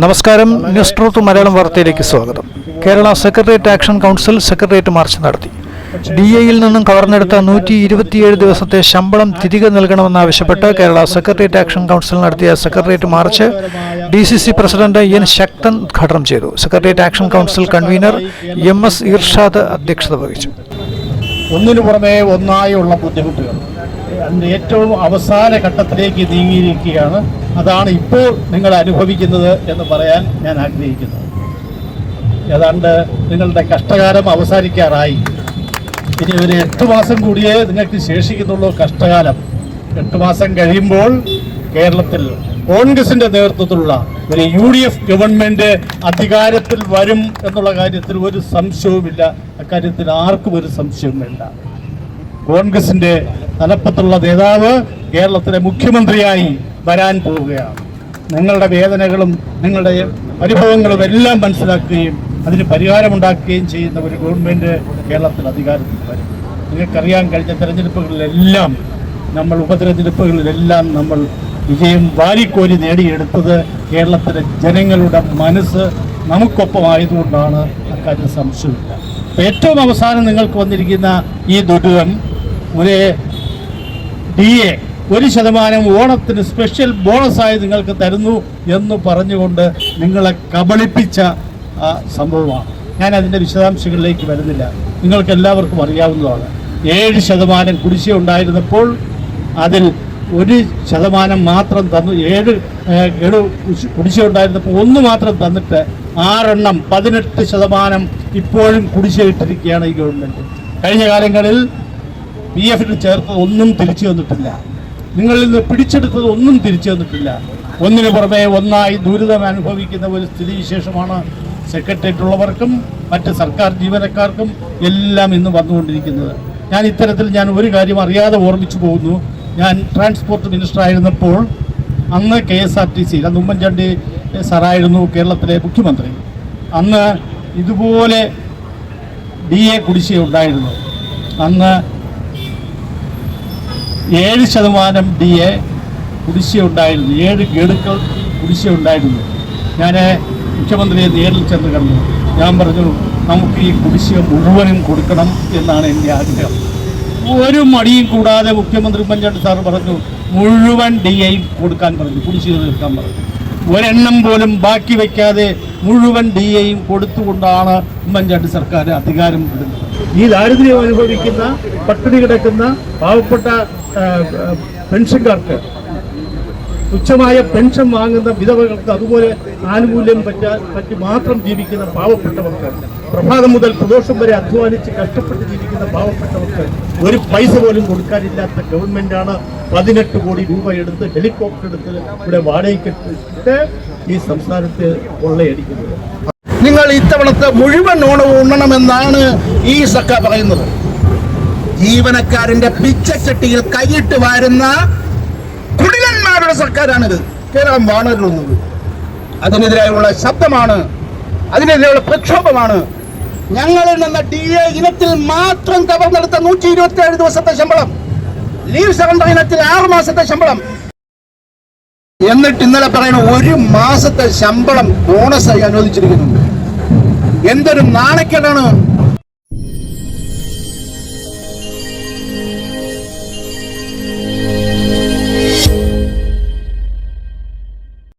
നമസ്കാരം. News truth Malayalam വാർത്തയിലേക്ക് സ്വാഗതം. Kerala secretariat action council secretariat march നടത്തി. ഡി എയിൽ നിന്നും കവർന്നെടുത്ത നൂറ്റി ഇരുപത്തിയേഴ് ദിവസത്തെ ശമ്പളം തിരികെ നൽകണമെന്നാവശ്യപ്പെട്ട് കേരള സെക്രട്ടേറിയറ്റ് ആക്ഷൻ കൗൺസിൽ നടത്തിയ secretariat march D C C president N Sakthan ഉദ്ഘാടനം ചെയ്തു. Secretariat action council convener M S Irshad അധ്യക്ഷത വഹിച്ചു. ഒന്നിനു പുറമെ ഒന്നായുള്ള ബുദ്ധിമുട്ടുകൾ. ഏറ്റവും അവസാന ഘട്ടത്തിലേക്ക് നീങ്ങിയിരിക്കുകയാണ് അതാണ് ഇപ്പോൾ നിങ്ങൾ അനുഭവിക്കുന്നത് എന്ന് പറയാൻ ഞാൻ ആഗ്രഹിക്കുന്നു. ഏതാണ്ട് നിങ്ങളുടെ കഷ്ടകാലം അവസാനിക്കാറായി. ഇനി ഒരു എട്ട് മാസം കൂടിയേ നിങ്ങൾക്ക് ശേഷിക്കുന്നുള്ളൂ കഷ്ടകാലം. എട്ട് മാസം കഴിയുമ്പോൾ കേരളത്തിൽ കോൺഗ്രസിന്റെ നേതൃത്വത്തിലുള്ള ഒരു യു ഡി എഫ് ഗവൺമെന്റ് അധികാരത്തിൽ വരും എന്നുള്ള കാര്യത്തിൽ ഒരു സംശയവുമില്ല. അക്കാര്യത്തിൽ ആർക്കും ഒരു സംശയവും വേണ്ട കോൺഗ്രസിന്റെ തലപ്പത്തുള്ള നേതാവ് കേരളത്തിലെ മുഖ്യമന്ത്രിയായി വരാൻ പോവുകയാണ്. നിങ്ങളുടെ വേദനകളും നിങ്ങളുടെ അനുഭവങ്ങളും എല്ലാം മനസ്സിലാക്കുകയും അതിന് പരിഹാരമുണ്ടാക്കുകയും ചെയ്യുന്ന ഒരു ഗവൺമെന്റ് കേരളത്തിൽ അധികാരത്തിൽ വരും. നിങ്ങൾക്കറിയാൻ കഴിഞ്ഞ തെരഞ്ഞെടുപ്പുകളിലെല്ലാം നമ്മൾ ഉപതെരഞ്ഞെടുപ്പുകളിലെല്ലാം നമ്മൾ വിജയം വാരിക്കോരി നേടിയെടുത്തത് കേരളത്തിലെ ജനങ്ങളുടെ മനസ്സ് നമുക്കൊപ്പം ആയതുകൊണ്ടാണ് അക്കാര്യം സംശയമില്ല. അപ്പം ഏറ്റവും അവസാനം നിങ്ങൾക്ക് വന്നിരിക്കുന്ന ഈ ദുരിതം ഒരു ഡി എ ഒരു ശതമാനം ഓണത്തിന് സ്പെഷ്യൽ ബോണസായി നിങ്ങൾക്ക് തരുന്നു എന്ന് പറഞ്ഞുകൊണ്ട് നിങ്ങളെ കബളിപ്പിച്ച സംഭവമാണ്. ഞാൻ അതിന്റെ വിശദാംശങ്ങളിലേക്ക് വരുന്നില്ല. നിങ്ങൾക്ക് എല്ലാവർക്കും അറിയാവുന്നതാണ്. ഏഴ് ശതമാനം കുടിശ്ശിക ഉണ്ടായിരുന്നപ്പോൾ അതിൽ ഒരു ശതമാനം മാത്രം തന്നു ഏഴ് ഏഴ് കുടിശ്ശി- ഉണ്ടായിരുന്നപ്പോൾ ഒന്ന് മാത്രം തന്നിട്ട് ആറെണ്ണം പതിനെട്ട് ശതമാനം ഇപ്പോഴും കുടിശ്ശിക ഇട്ടിരിക്കുകയാണ് ഈ ഗവൺമെന്റ് കഴിഞ്ഞ കാലങ്ങളിൽ പി എഫിന് ചേർത്ത് ഒന്നും തിരിച്ചു തന്നിട്ടില്ല. നിങ്ങളിൽ നിന്ന് പിടിച്ചെടുത്തത് ഒന്നും തിരിച്ചു തന്നിട്ടില്ല. ഒന്നിനു പുറമെ ഒന്നായി ദുരിതം അനുഭവിക്കുന്ന ഒരു സ്ഥിതിവിശേഷമാണ് സെക്രട്ടേറിയറ്റ് ഉള്ളവർക്കും മറ്റ് സർക്കാർ ജീവനക്കാർക്കും എല്ലാം ഇന്ന് വന്നുകൊണ്ടിരിക്കുന്നത്. ഞാൻ ഇത്തരത്തിൽ ഞാൻ ഒരു കാര്യം അറിയാതെ ഓർമ്മിച്ചു പോകുന്നു. ഞാൻ ട്രാൻസ്പോർട്ട് മിനിസ്റ്റർ ആയിരുന്നപ്പോൾ അന്ന് K S R T C അന്ന് ഉമ്മൻചാണ്ടി സാറായിരുന്നു കേരളത്തിലെ മുഖ്യമന്ത്രി. അന്ന് ഇതുപോലെ ഡി എ കുടിശ്ശിക ഉണ്ടായിരുന്നു. അന്ന് ഏഴ് ശതമാനം ഡി എ കുടിശ്ശിക ഉണ്ടായിരുന്നു ഏഴ് ഗഡുക്കൾ കുടിശ്ശിക ഉണ്ടായിരുന്നു ഞാൻ മുഖ്യമന്ത്രിയെ നേരിൽ ചെന്ന് കണ്ടു. ഞാൻ പറഞ്ഞു നമുക്ക് ഈ കുടിശ്ശിക മുഴുവനും കൊടുക്കണം എന്നാണ് എന്റെ ആഗ്രഹം. ഒരു മടിയും കൂടാതെ മുഖ്യമന്ത്രി ഉമ്മൻചാണ്ടി സാർ പറഞ്ഞു മുഴുവൻ ഡി എയും കൊടുക്കാൻ പറഞ്ഞു കുടിശ്ശിക തീർക്കാൻ പറഞ്ഞു. ഒരെണ്ണം പോലും ബാക്കി വയ്ക്കാതെ മുഴുവൻ ഡി എയും കൊടുത്തുകൊണ്ടാണ് ഉമ്മൻചാണ്ടി സർക്കാർ അധികാരം വിടുന്നത്. ഈ ദാരിദ്ര്യം അനുഭവിക്കുന്ന പട്ടിണി കിടക്കുന്ന പാവപ്പെട്ട പെൻഷൻകാർക്ക് തുച്ഛമായ പെൻഷൻ വാങ്ങുന്ന വിധവകൾക്ക് അതുപോലെ ആനുകൂല്യം പറ്റാൻ പറ്റി മാത്രം ജീവിക്കുന്ന പാവപ്പെട്ടവർക്ക് പ്രഭാതം മുതൽ പ്രദോഷം വരെ അധ്വാനിച്ച് കഷ്ടപ്പെട്ട് ജീവിക്കുന്ന പാവപ്പെട്ടവർക്ക് ഒരു പൈസ പോലും കൊടുക്കാനില്ലാത്ത ഗവൺമെന്റാണ് പതിനെട്ട് കോടി രൂപ എടുത്ത് ഹെലികോപ്റ്റർ എടുത്ത് ഇവിടെ വാടകയ്ക്കിട്ട് ഈ സംസ്ഥാനത്ത് കൊള്ളയടിക്കുന്നത്. നിങ്ങൾ ഇത്തവണത്തെ മുഴുവൻ ഓണവും ഉണ്ണണമെന്നാണ് ഈ സർക്കാർ പറയുന്നത്. ജീവനക്കാരന്റെ പിച്ചച്ചട്ടിയിൽ കൈയിട്ട് വാരുന്ന കുടിലന്മാരുടെ സർക്കാരാണിത്. കേരളം വാണരുന്നത്. അതിനെതിരായുള്ള ശബ്ദമാണ് അതിനെതിരെയുള്ള പ്രക്ഷോഭമാണ് ഞങ്ങളിൽ നിന്ന് ഡി എ ഇനത്തിൽ മാത്രം കവർന്നെടുത്ത നൂറ്റി ഇരുപത്തി ഏഴ് ദിവസത്തെ ശമ്പളം. ലീവ് സറണ്ടർ ഇനത്തിൽ ആറ് മാസത്തെ ശമ്പളം. എന്നിട്ട് ഇന്നലെ പറയുന്ന ഒരു മാസത്തെ ശമ്പളം ബോണസായി അനുവദിച്ചിരിക്കുന്നുണ്ട് എന്തൊരു നാണക്കേടാണ്.